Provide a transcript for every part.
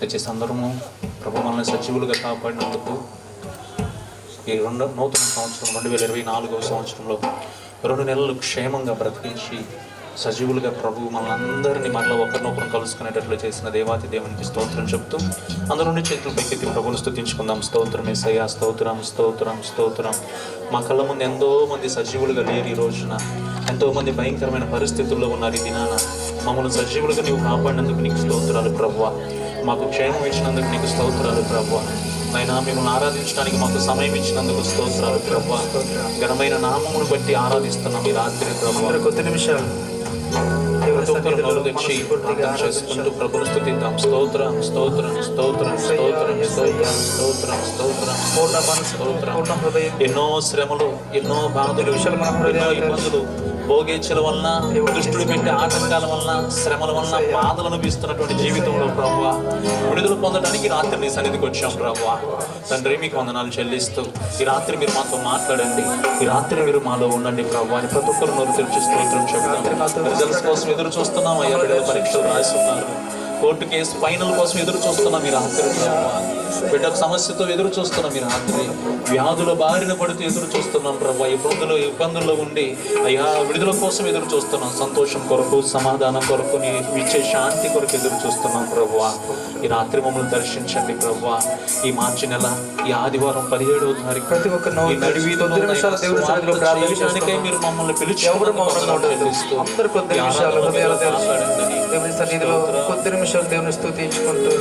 ప్రతి అందరము ప్రభు మనల్ని సజీవులుగా కాపాడినందుకు ఈ రెండు నూతన సంవత్సరం రెండు వేల ఇరవై నాలుగవ సంవత్సరంలో రెండు నెలలు క్షేమంగా బ్రతికించి సజీవులుగా ప్రభు మనందరినీ మనలో ఒకరినొకరు కలుసుకునేటట్లు చేసిన దేవాతి దేవునికి స్తోత్రం చెప్తూ అందరి నుండి చేతులు పైకెత్తి ప్రభుని స్థుతించుకుందాం. స్తోత్రం ఏసయ్యా స్తోత్రం స్తోత్రం స్తోత్రం. మా కళ్ళ ముందు ఎంతో మంది సజీవులుగా లేరు ఈ రోజున. ఎంతో మంది భయంకరమైన పరిస్థితుల్లో ఉన్నారు ఈ దినాన. మమ్మల్ని సజీవులుగా నీవు కాపాడినందుకు నీకు స్తోత్రాలు ప్రభువా. మాకు క్షేమం ఇచ్చినందుకు నీకు స్తోత్రాలు ప్రభువా. అయినా మిమ్మల్ని ఆరాధించడానికి మాకు సమయం ఇచ్చినందుకు స్తోత్రాలు ప్రభు ఘనమైన నామమును బట్టి ఆరాధిస్తున్నాం ఈ రాత్రి ప్రభు కొద్ది నిమిషాలు. దేవుని ప్రతి ఒక్కరు సన్నిధిలో నోరు తెచ్చి మనస్ఫూర్తిగా ప్రార్థన చేసుకుంటూ ఆరాధించాలి. ప్రభుని స్థుతిద్దాం స్తోత్రం స్తోత్రం స్తోత్రం స్తోత్రం స్తోత్రం స్తోత్రం స్తోత్రం పూర్ణ మనసు స్తోత్రం. పూర్ణ హృదయం. ఎన్నో శ్రమలు ఎన్నో బాధలు ఎన్నో ఇబ్బందులు భోగేచ్ఛల వలన దుష్టుడు పెట్టే ఆటంకాల వలన శ్రమల వలన బాధలు అనిపిస్తున్నటువంటి జీవితంలో ప్రభు విడుదల పొందడానికి రాత్రి నీ సన్నిధికి వచ్చాం ప్రభు తండ్రి మీకు వందనాలు చెల్లిస్తూ ఈ రాత్రి మీరు మాతో మాట్లాడండి. ఈ రాత్రి మీరు మాలో ఉండండి ప్రభు అని ప్రతి ఒక్కరు నోరు తెరిచి స్తోత్రం చెప్తాం. రిజల్ట్స్ కోసం ఎదురు చూస్తున్నాం. అయ్యా పరీక్షలు రాస్తున్నారు కోర్టు కేసు ఫైనల్ కోసం ఎదురు చూస్తున్నాం ఈ రాత్రి బిడ్డకు సమస్యతో ఎదురు చూస్తున్నాం ఈ రాత్రి వ్యాధుల బారిన పడుతూ ఎదురు చూస్తున్నాం ప్రభు. ఇబ్బందులు ఇబ్బందుల్లో ఉండి అయ్యా విడుదల కోసం ఎదురు చూస్తున్నాం. సంతోషం కొరకు సమాధానం కొరకు నీ ఇచ్చే శాంతి కొరకు ఎదురు చూస్తున్నాం ప్రభు. ఈ రాత్రి మమ్మల్ని దర్శించండి ప్రభు. ఈ మార్చి నెల ఈ ఆదివారం పదిహేడవ తారీఖు ప్రతి ఒక్క. మీరు మమ్మల్ని. పిలిచి అందరు కొద్ది నిమిషాలు కొద్ది నిమిషాలు దేవుని స్థుతించుకుంటూ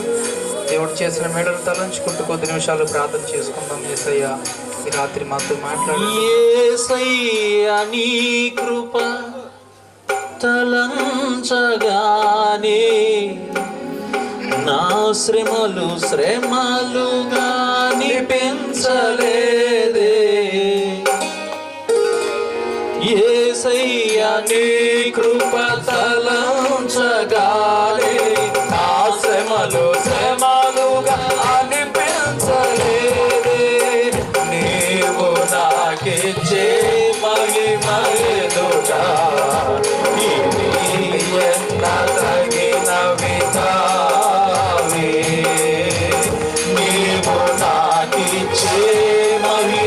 దేవుడు చేసిన మేడలు తలంచుకుంటూ కొద్ది నిమిషాలు ప్రార్థన చేసుకుందాం. ఏసయ్య ఈ రాత్రి మాతో మాట్లాడి నీ కృప తలంచగానే నా శ్రమలు శ్రమలుగా పెంచలేదే. ఏ నీ కృప తల నాకిచ్చే మహిమలుగా తగిన విధావే నీవు నాకిచ్చే మహిమ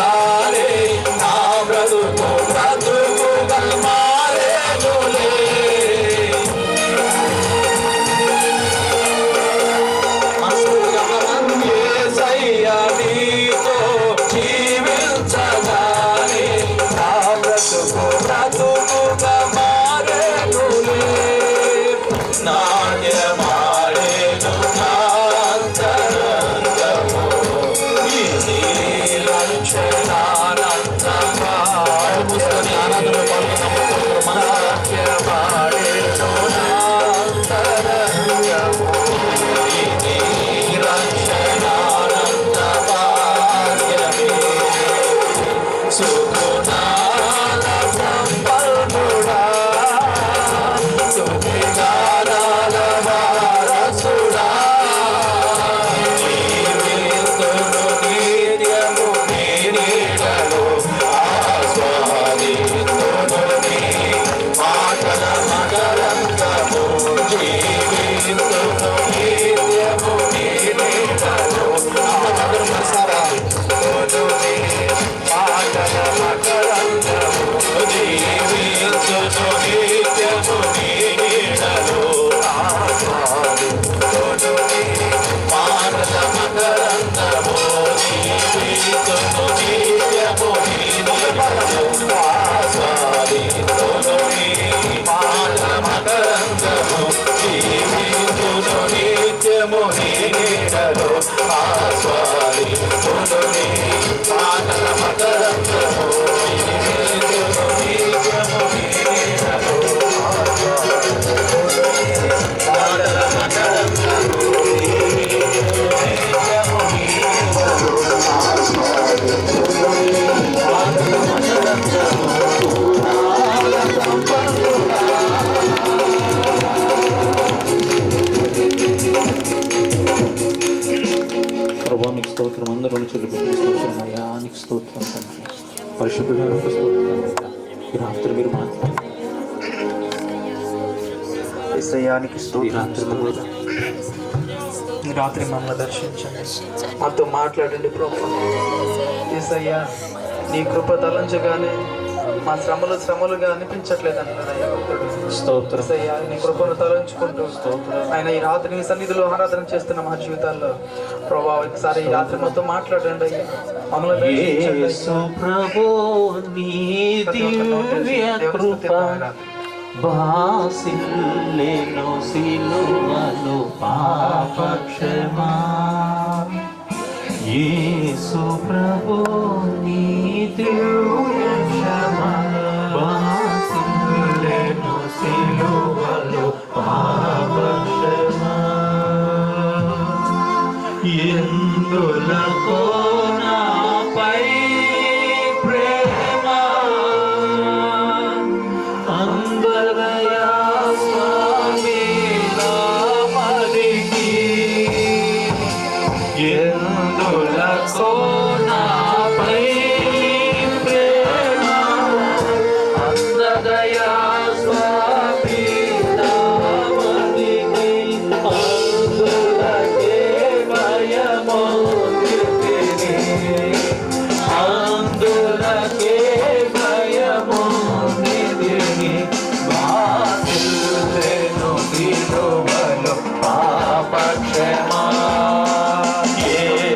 मोहिनी స్తోత్రం అందరూ చెల్లిపెట్టి స్తోత్రం అయ్యా నీకు స్తోత్రం తండ్రి పరిశుద్ధుగా స్తోత్రం అయ్యా ఈ రాత్రి మీరు మాట్లాడారు ఏసయ్యానికి స్తోత్రం రాత్రి ఈ రాత్రి మమ్మల్ని దర్శించండి మాతో మాట్లాడండి ప్రభు ఏసయ్యా నీ కృప తలంచగానే మా శ్రమలు శ్రమలుగా భక్తుడు. స్తోత్రం. నీ కృపను తలంచుకుంటూ ఆయన ఈ రాత్రి నీ సన్నిధిలో ఆరాధన చేస్తున్న మా జీవితాల్లో ప్రభావ ఒకసారి ఈ రాత్రి మొత్తం మాట్లాడండి అయ్యా. మమ్మల్ని యేసు ప్రభు నీ దివ్య